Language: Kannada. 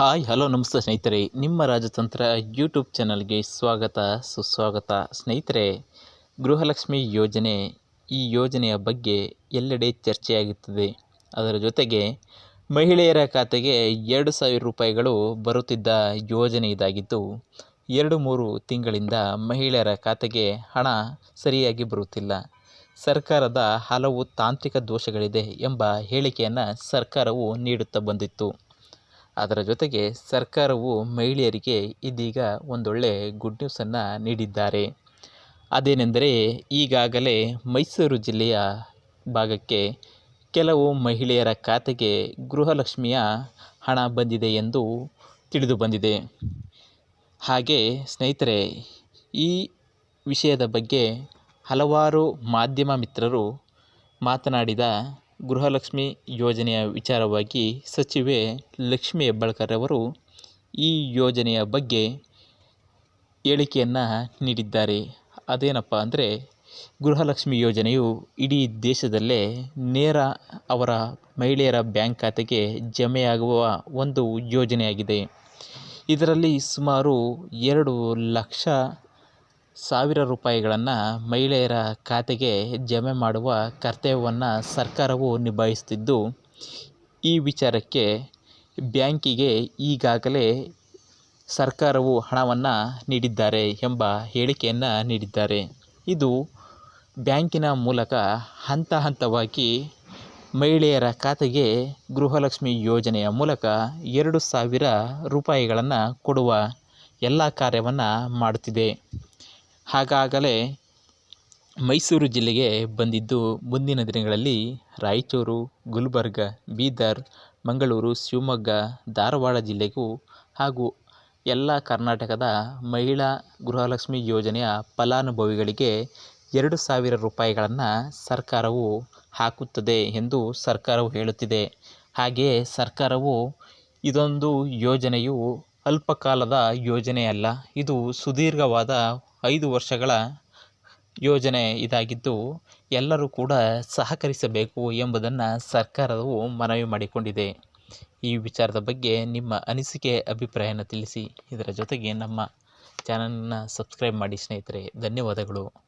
ಹಾಯ್, ಹಲೋ, ನಮಸ್ತೆ ಸ್ನೇಹಿತರೆ. ನಿಮ್ಮ ರಾಜತಂತ್ರ ಯೂಟ್ಯೂಬ್ ಚಾನಲ್ಗೆ ಸ್ವಾಗತ, ಸುಸ್ವಾಗತ. ಸ್ನೇಹಿತರೆ, ಗೃಹಲಕ್ಷ್ಮಿ ಯೋಜನೆ ಈ ಯೋಜನೆಯ ಬಗ್ಗೆ ಎಲ್ಲೆಡೆ ಚರ್ಚೆಯಾಗುತ್ತದೆ. ಅದರ ಜೊತೆಗೆ ಮಹಿಳೆಯರ ಖಾತೆಗೆ ಎರಡು ಸಾವಿರ ರೂಪಾಯಿಗಳು ಬರುತ್ತಿದ್ದ ಯೋಜನೆ ಇದಾಗಿದ್ದು, ಎರಡು ಮೂರು ತಿಂಗಳಿಂದ ಮಹಿಳೆಯರ ಖಾತೆಗೆ ಹಣ ಸರಿಯಾಗಿ ಬರುತ್ತಿಲ್ಲ. ಸರ್ಕಾರದ ಹಲವು ತಾಂತ್ರಿಕ ದೋಷಗಳಿದೆ ಎಂಬ ಹೇಳಿಕೆಯನ್ನು ಸರ್ಕಾರವು ನೀಡುತ್ತಾ ಬಂದಿತ್ತು. ಅದರ ಜೊತೆಗೆ ಸರ್ಕಾರವು ಮಹಿಳೆಯರಿಗೆ ಇದೀಗ ಒಂದೊಳ್ಳೆ ಗುಡ್ ನ್ಯೂಸನ್ನು ನೀಡಿದ್ದಾರೆ. ಅದೇನೆಂದರೆ, ಈಗಾಗಲೇ ಮೈಸೂರು ಜಿಲ್ಲೆಯ ಭಾಗಕ್ಕೆ ಕೆಲವು ಮಹಿಳೆಯರ ಖಾತೆಗೆ ಗೃಹಲಕ್ಷ್ಮಿಯ ಹಣ ಬಂದಿದೆ ಎಂದು ತಿಳಿದು ಬಂದಿದೆ. ಹಾಗೆ ಸ್ನೇಹಿತರೆ, ಈ ವಿಷಯದ ಬಗ್ಗೆ ಹಲವಾರು ಮಾಧ್ಯಮ ಮಿತ್ರರು ಮಾತನಾಡಿದ ಗೃಹಲಕ್ಷ್ಮಿ ಯೋಜನೆಯ ವಿಚಾರವಾಗಿ ಸಚಿವೆ ಲಕ್ಷ್ಮಿ ಹೆಬ್ಬಾಳ್ಕರ್ ಅವರು ಈ ಯೋಜನೆಯ ಬಗ್ಗೆ ಹೇಳಿಕೆಯನ್ನು ನೀಡಿದ್ದಾರೆ. ಅದೇನಪ್ಪ ಅಂದರೆ, ಗೃಹಲಕ್ಷ್ಮಿ ಯೋಜನೆಯು ಇಡೀ ದೇಶದಲ್ಲೇ ನೇರ ಅವರ ಮಹಿಳೆಯರ ಬ್ಯಾಂಕ್ ಖಾತೆಗೆ ಜಮೆಯಾಗುವ ಒಂದು ಯೋಜನೆಯಾಗಿದೆ. ಇದರಲ್ಲಿ ಸುಮಾರು ಎರಡು ಲಕ್ಷ ಸಾವಿರ ರೂಪಾಯಿಗಳನ್ನು ಮಹಿಳೆಯರ ಖಾತೆಗೆ ಜಮೆ ಮಾಡುವ ಕರ್ತವ್ಯವನ್ನು ಸರ್ಕಾರವು ನಿಭಾಯಿಸುತ್ತಿದ್ದು ಈ ವಿಚಾರಕ್ಕೆ ಬ್ಯಾಂಕಿಗೆ ಈಗಾಗಲೇ ಸರ್ಕಾರವು ಹಣವನ್ನು ನೀಡಿದ್ದಾರೆ ಎಂಬ ಹೇಳಿಕೆಯನ್ನು ನೀಡಿದ್ದಾರೆ. ಇದು ಬ್ಯಾಂಕಿನ ಮೂಲಕ ಹಂತ ಹಂತವಾಗಿ ಮಹಿಳೆಯರ ಖಾತೆಗೆ ಗೃಹಲಕ್ಷ್ಮಿ ಯೋಜನೆಯ ಮೂಲಕ ಎರಡು ಸಾವಿರ ರೂಪಾಯಿಗಳನ್ನು ಕೊಡುವ ಎಲ್ಲ ಕಾರ್ಯವನ್ನು ಮಾಡುತ್ತಿದೆ. ಹಾಗಾಗಲೇ ಮೈಸೂರು ಜಿಲ್ಲೆಗೆ ಬಂದಿದ್ದು ಮುಂದಿನ ದಿನಗಳಲ್ಲಿ ರಾಯಚೂರು, ಗುಲ್ಬರ್ಗ, ಬೀದರ್, ಮಂಗಳೂರು, ಶಿವಮೊಗ್ಗ, ಧಾರವಾಡ ಜಿಲ್ಲೆಗೂ ಹಾಗೂ ಎಲ್ಲ ಕರ್ನಾಟಕದ ಮಹಿಳಾ ಗೃಹಲಕ್ಷ್ಮಿ ಯೋಜನೆಯ ಫಲಾನುಭವಿಗಳಿಗೆ ಎರಡು ಸಾವಿರ ರೂಪಾಯಿಗಳನ್ನು ಸರ್ಕಾರವು ಹಾಕುತ್ತದೆ ಎಂದು ಸರ್ಕಾರವು ಹೇಳುತ್ತಿದೆ. ಹಾಗೆಯೇ ಸರ್ಕಾರವು ಇದೊಂದು ಯೋಜನೆಯು ಅಲ್ಪಕಾಲದ ಯೋಜನೆಯಲ್ಲ, ಇದು ಸುದೀರ್ಘವಾದ ಐದು ವರ್ಷಗಳ ಯೋಜನೆ ಇದಾಗಿದ್ದು ಎಲ್ಲರೂ ಕೂಡ ಸಹಕರಿಸಬೇಕು ಎಂಬುದನ್ನು ಸರ್ಕಾರವು ಮನವಿ ಮಾಡಿಕೊಂಡಿದೆ. ಈ ವಿಚಾರದ ಬಗ್ಗೆ ನಿಮ್ಮ ಅನಿಸಿಕೆ, ಅಭಿಪ್ರಾಯನ ತಿಳಿಸಿ. ಇದರ ಜೊತೆಗೆ ನಮ್ಮ ಚಾನಲನ್ನು ಸಬ್ಸ್ಕ್ರೈಬ್ ಮಾಡಿ ಸ್ನೇಹಿತರೆ, ಧನ್ಯವಾದಗಳು.